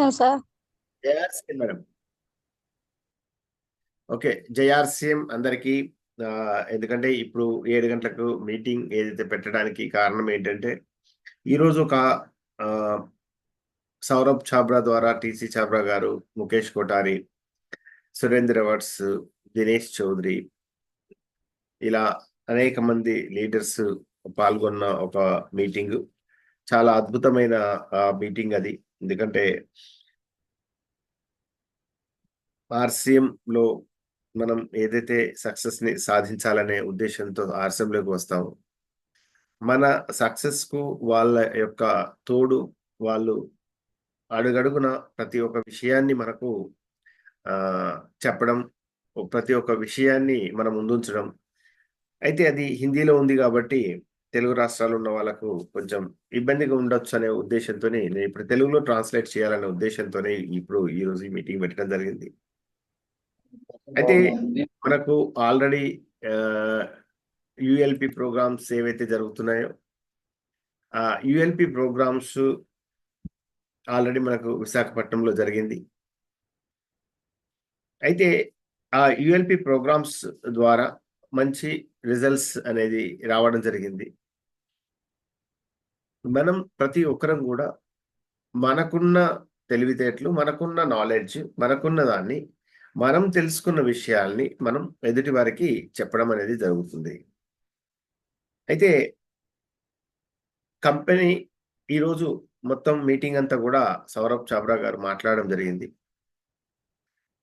జయార్సీఎం sir. జయార్సీఎం madam. Okay జయార్సీఎం అందరికీ ఎందుకంటే ఇప్పుడు ఏడు గంటలకు మీటింగ్ ఏదైతే పెట్టడానికి కారణం ఏంటంటే ఈరోజు ఒక సౌరభ్ ఛాబ్రా ద్వారా టీసీ ఛాబ్రా గారు ముఖేష్ కోటారి సురేంద్ర వట్స్ దినేష్ చౌదరి ఇలా అనేక మంది లీడర్స్ పాల్గొన్న ఒక మీటింగ్. చాలా అద్భుతమైన మీటింగ్ అది. ఎందుకంటే ఆర్సీఎంలో మనం ఏదైతే సక్సెస్ని సాధించాలనే ఉద్దేశంతో ఆర్సీఎంలోకి వస్తామో వస్తాము మన సక్సెస్కు వాళ్ళ యొక్క తోడు వాళ్ళు అడుగడుగున ప్రతి ఒక్క విషయాన్ని మనకు చెప్పడం ప్రతి ఒక్క విషయాన్ని మనం ముందుంచడం. అయితే అది హిందీలో ఉంది కాబట్టి తెలుగు రాష్ట్రాలు ఉన్న వాళ్ళకు కొంచెం ఇబ్బందిగా ఉండొచ్చు అనే ఉద్దేశంతోనే నేను ఇప్పుడు తెలుగులో ట్రాన్స్లేట్ చేయాలనే ఉద్దేశంతోనే ఇప్పుడు ఈ రోజు ఈ మీటింగ్ పెట్టడం జరిగింది. అయితే మనకు ఆల్రెడీ యుఎల్పి ప్రోగ్రామ్స్ ఏవైతే జరుగుతున్నాయో ఆ యుఎల్పి ప్రోగ్రామ్స్ ఆల్రెడీ మనకు విశాఖపట్నంలో జరిగింది. అయితే ఆ యుఎల్పి ప్రోగ్రామ్స్ ద్వారా మంచి రిజల్ట్స్ అనేది రావడం జరిగింది. మనం ప్రతి ఒక్కరం కూడా మనకున్న తెలివితేటలు మనకున్న నాలెడ్జ్ మనకున్న దాన్ని మనం తెలుసుకున్న విషయాల్ని మనం ఎదుటి వారికి చెప్పడం అనేది జరుగుతుంది. అయితే కంపెనీ ఈరోజు మొత్తం మీటింగ్ అంతా కూడా సౌరభ్ చాబ్రా గారు మాట్లాడడం జరిగింది.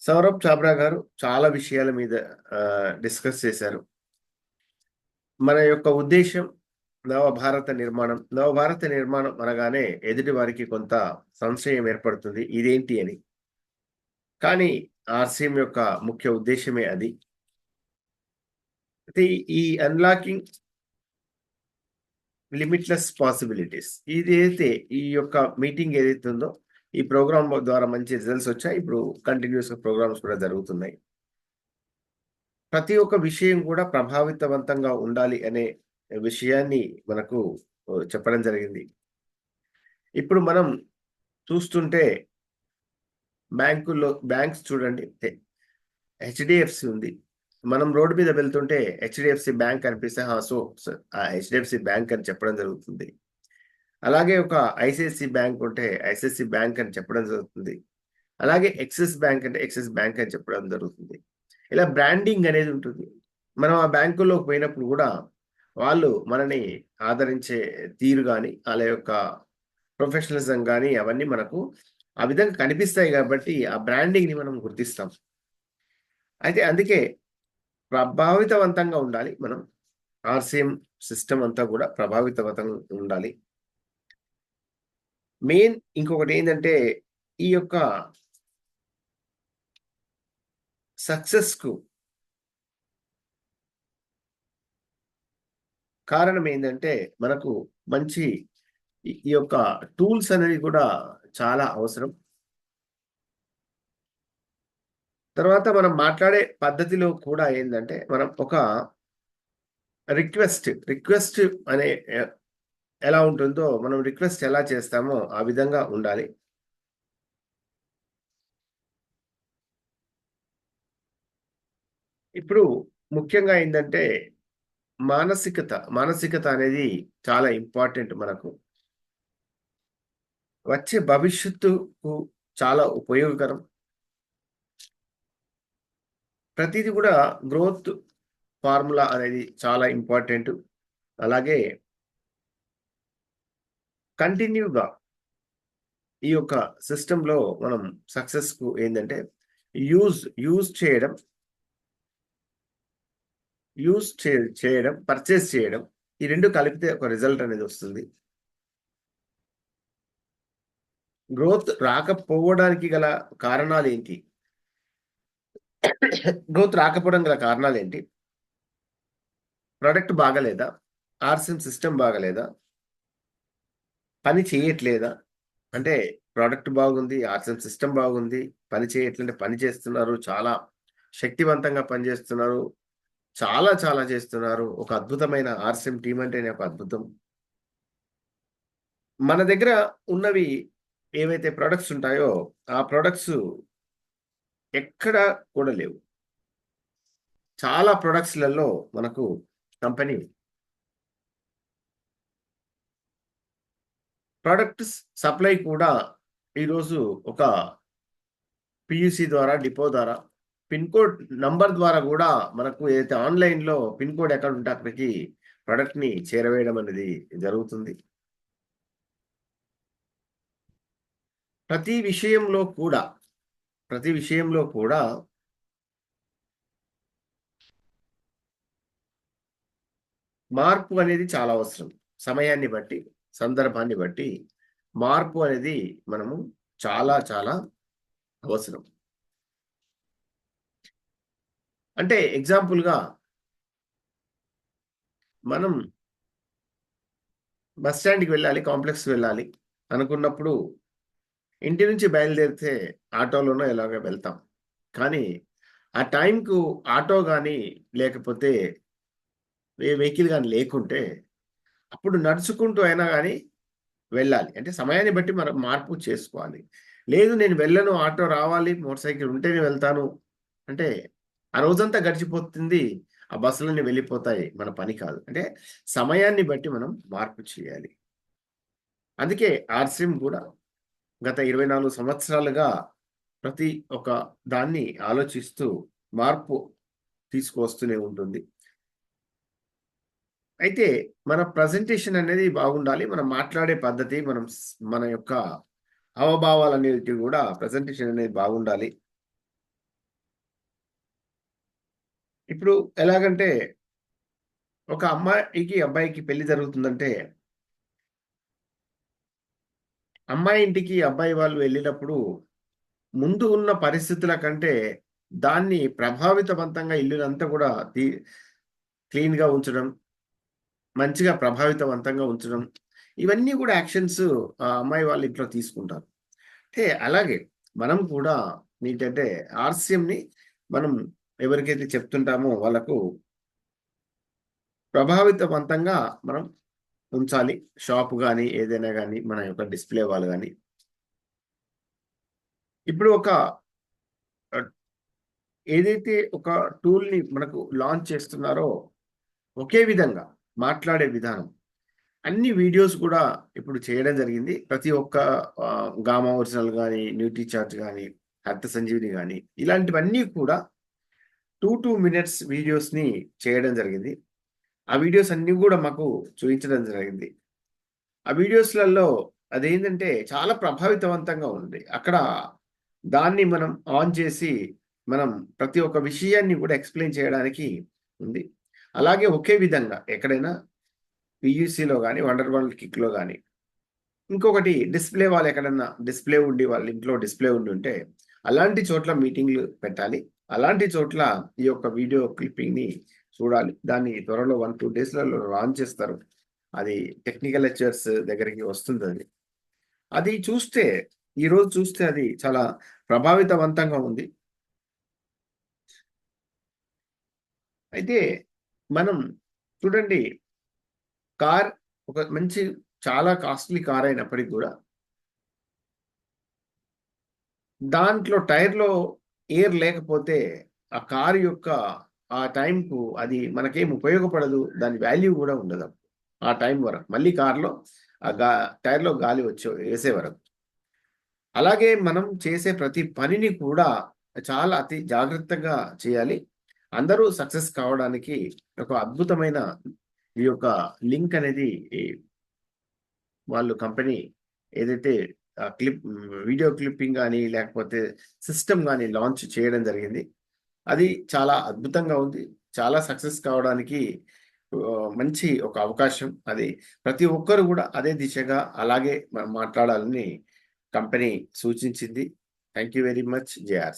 సౌరభ్ చాబ్రా గారు చాలా విషయాల మీద డిస్కస్ చేశారు. మన యొక్క ఉద్దేశం నవభారత నిర్మాణం నవభారత నిర్మాణం అనగానే ఎదుటి వారికి కొంత సంశయం ఏర్పడుతుంది. ఇదేంటి అని. కానీ ఆర్సీఎం యొక్క ముఖ్య ఉద్దేశమే అది. అయితే ఈ అన్లాకింగ్ లిమిట్లెస్ పాసిబిలిటీస్ ఇది అయితే ఈ యొక్క మీటింగ్ ఏదైతే ఉందో ఈ ప్రోగ్రామ్ ద్వారా మంచి రిజల్ట్స్ వచ్చాయి. ఇప్పుడు కంటిన్యూస్ ప్రోగ్రామ్స్ కూడా జరుగుతున్నాయి. ప్రతి ఒక్క విషయం కూడా ప్రభావితవంతంగా ఉండాలి అనే విషయాన్ని మనకు చెప్పడం జరిగింది. ఇప్పుడు మనం చూస్తుంటే బ్యాంకుల్లో బ్యాంక్స్ చూడండి హెచ్డిఎఫ్సి ఉంది. మనం రోడ్డు మీద వెళ్తుంటే హెచ్డిఎఫ్సి బ్యాంక్ అనిపిస్తే సో ఆ హెచ్డిఎఫ్సి బ్యాంక్ అని చెప్పడం జరుగుతుంది. అలాగే ఒక ఐసిఐసి బ్యాంక్ ఉంటే ఐసిఐసి బ్యాంక్ అని చెప్పడం జరుగుతుంది. అలాగే ఎక్సిస్ బ్యాంక్ అంటే ఎక్సిస్ బ్యాంక్ అని చెప్పడం జరుగుతుంది. ఇలా బ్రాండింగ్ అనేది ఉంటుంది. మనం ఆ బ్యాంకుల్లోకి పోయినప్పుడు కూడా వాళ్ళు మనని ఆదరించే తీరు కానీ వాళ్ళ యొక్క ప్రొఫెషనలిజం కానీ అవన్నీ మనకు ఆ విధంగా కనిపిస్తాయి కాబట్టి ఆ బ్రాండింగ్ని మనం గుర్తిస్తాం. అయితే అందుకే ప్రభావితవంతంగా ఉండాలి మనం. ఆర్సీఎం సిస్టమ్ అంతా కూడా ప్రభావితవంతంగా ఉండాలి. మెయిన్ ఇంకొకటి ఏంటంటే ఈ యొక్క సక్సెస్కు కారణం ఏంటంటే మనకు మంచి ఈ యొక్క టూల్స్ అనేది కూడా చాలా అవసరం. తర్వాత మనం మాట్లాడే పద్ధతిలో కూడా ఏంటంటే మనం ఒక రిక్వెస్ట్ రిక్వెస్ట్ అనే ఎలా ఉంటుందో మనం రిక్వెస్ట్ ఎలా చేస్తామో ఆ విధంగా ఉండాలి. ఇప్పుడు ముఖ్యంగా ఏంటంటే మానసికత మానసికత అనేది చాలా ఇంపార్టెంట్ మనకు. వచ్చే భవిష్యత్తుకు చాలా ఉపయోగకరం. ప్రతిదీ కూడా గ్రోత్ ఫార్ములా అనేది చాలా ఇంపార్టెంట్. అలాగే కంటిన్యూగా ఈ యొక్క సిస్టంలో మనం సక్సెస్కు ఏంటంటే యూజ్ యూజ్ చేయడం యూజ్ చేయడం పర్చేస్ చేయడం ఈ రెండు కలిపితే ఒక రిజల్ట్ అనేది వస్తుంది. గ్రోత్ రాకపోవడానికి గల కారణాలు ఏంటి? గ్రోత్ రాకపోవడం గల కారణాలు ఏంటి? ప్రొడక్ట్ బాగలేదా? ఆర్సిఎం సిస్టమ్ బాగలేదా? పని చేయట్లేదా? అంటే ప్రోడక్ట్ బాగుంది ఆర్సిఎం సిస్టమ్ బాగుంది పని చేయట్లంటే పని చేస్తున్నారు చాలా శక్తివంతంగా పనిచేస్తున్నారు చాలా చాలా చేస్తున్నారు. ఒక అద్భుతమైన ఆర్సిఎం టీం అంటేనే ఒక అద్భుతం. మన దగ్గర ఉన్నవి ఏవైతే ప్రొడక్ట్స్ ఉంటాయో ఆ ప్రొడక్ట్స్ ఎక్కడ కూడా లేవు. చాలా ప్రొడక్ట్స్లలో మనకు కంపెనీ ప్రొడక్ట్స్ సప్లై కూడా ఈరోజు ఒక పియూసి ద్వారా డిపో ద్వారా పిన్ కోడ్ నంబర్ ద్వారా కూడా మనకు ఏదైతే ఆన్లైన్లో పిన్ కోడ్ ఎక్కడ ఉంటే అక్కడికి ప్రొడక్ట్ని చేరవేయడం అనేది జరుగుతుంది. ప్రతి విషయంలో కూడా ప్రతి విషయంలో కూడా మార్పు అనేది చాలా అవసరం. సమయాన్ని బట్టి సందర్భాన్ని బట్టి మార్పు అనేది మనము చాలా చాలా అవసరం. అంటే ఎగ్జాంపుల్గా మనం బస్ స్టాండ్కి వెళ్ళాలి కాంప్లెక్స్కి వెళ్ళాలి అనుకున్నప్పుడు ఇంటి నుంచి బయలుదేరితే ఆటోలోనో ఎలాగో వెళ్తాం. కానీ ఆ టైంకు ఆటో కానీ లేకపోతే ఏ వెహికల్ కానీ లేకుంటే అప్పుడు నడుచుకుంటూ అయినా కానీ వెళ్ళాలి. అంటే సమయాన్ని బట్టి మనం మార్పు చేసుకోవాలి. లేదు నేను వెళ్ళను ఆటో రావాలి మోటార్ సైకిల్ ఉంటేనే వెళ్తాను అంటే ఆ రోజంతా గడిచిపోతుంది. ఆ బస్సులన్నీ వెళ్ళిపోతాయి. మన పని కాదు. అంటే సమయాన్ని బట్టి మనం మార్పు చేయాలి. అందుకే ఆర్సిఎం కూడా గత ఇరవై నాలుగు సంవత్సరాలుగా ప్రతి ఒక్క దాన్ని ఆలోచిస్తూ మార్పు తీసుకువస్తూనే ఉంటుంది. అయితే మన ప్రజెంటేషన్ అనేది బాగుండాలి. మనం మాట్లాడే పద్ధతి మనం మన యొక్క హావభావాలు అనేవి కూడా ప్రజెంటేషన్ అనేది బాగుండాలి. ఇప్పుడు ఎలాగంటే ఒక అమ్మాయికి అబ్బాయికి పెళ్ళి జరుగుతుందంటే అమ్మాయి ఇంటికి అబ్బాయి వాళ్ళు వెళ్ళినప్పుడు ముందు ఉన్న పరిస్థితుల కంటే దాన్ని ప్రభావితవంతంగా ఇల్లునంతా కూడా క్లీన్గా ఉంచడం మంచిగా ప్రభావితవంతంగా ఉంచడం ఇవన్నీ కూడా యాక్షన్స్ ఆ అమ్మాయి వాళ్ళ ఇంట్లో తీసుకుంటారు. అంటే అలాగే మనం కూడా ఏంటంటే ఆర్స్యంని మనం ఎవరికైతే చెప్తుంటామో వాళ్ళకు ప్రభావితవంతంగా మనం ఉంచాలి. షాప్ కానీ ఏదైనా కానీ మన యొక్క డిస్ప్లే వాళ్ళు కానీ ఇప్పుడు ఒక ఏదైతే ఒక టూల్ని మనకు లాంచ్ చేస్తున్నారో ఒకే విధంగా మాట్లాడే విధానం. అన్ని వీడియోస్ కూడా ఇప్పుడు చేయడం జరిగింది. ప్రతి ఒక్క గామా ఒరిజినల్ కానీ న్యూటీ చార్జ్ కానీ హర్త సంజీవిని కానీ ఇలాంటివన్నీ కూడా టూ టూ మినిట్స్ వీడియోస్ని చేయడం జరిగింది. ఆ వీడియోస్ అన్నీ కూడా మాకు చూపించడం జరిగింది. ఆ వీడియోస్లలో అదేంటంటే చాలా ప్రభావితవంతంగా ఉంది. అక్కడ దాన్ని మనం ఆన్ చేసి మనం ప్రతి ఒక్క విషయాన్ని కూడా ఎక్స్ప్లెయిన్ చేయడానికి ఉంది. అలాగే ఒకే విధంగా ఎక్కడైనా పియూసీలో కానీ వండర్ వరల్డ్ కిక్లో కానీ ఇంకొకటి డిస్ప్లే వాళ్ళు ఎక్కడన్నా డిస్ప్లే ఉండి వాళ్ళ ఇంట్లో డిస్ప్లే ఉండి ఉంటే అలాంటి చోట్ల మీటింగ్లు పెట్టాలి. అలాంటి చోట్ల ఈ యొక్క వీడియో క్లిప్పింగ్ని చూడాలి. దాన్ని త్వరలో వన్ టూ డేస్లలో లాంచ్ చేస్తారు. అది టెక్నికల్ లెక్చర్స్ దగ్గరికి వస్తుంది అది. అది చూస్తే ఈరోజు చూస్తే అది చాలా ప్రభావితవంతంగా ఉంది. అయితే మనం చూడండి కార్ ఒక మంచి చాలా కాస్ట్లీ కార్ అయినప్పటికీ కూడా దాంట్లో టైర్లో ఎయిర్ లేకపోతే ఆ కార్ యొక్క ఆ టైంకు అది మనకేం ఉపయోగపడదు దాని వాల్యూ కూడా ఉండదు ఆ టైం వరకు. మళ్ళీ కార్లో ఆ గా టైర్లో గాలి వచ్చే వేసే వరకు. అలాగే మనం చేసే ప్రతి పనిని కూడా చాలా అతి జాగ్రత్తగా చేయాలి. అందరూ సక్సెస్ కావడానికి ఒక అద్భుతమైన ఈ యొక్క లింక్ అనేది వాళ్ళు కంపెనీ ఏదైతే క్లిప్ వీడియో క్లిప్పింగ్ కానీ లేకపోతే సిస్టమ్ కానీ లాంచ్ చేయడం జరిగింది. అది చాలా అద్భుతంగా ఉంది. చాలా సక్సెస్ కావడానికి మంచి ఒక అవకాశం అది. ప్రతి ఒక్కరు కూడా అదే దిశగా అలాగే మాట్లాడాలని కంపెనీ సూచించింది. Thank you very much JR.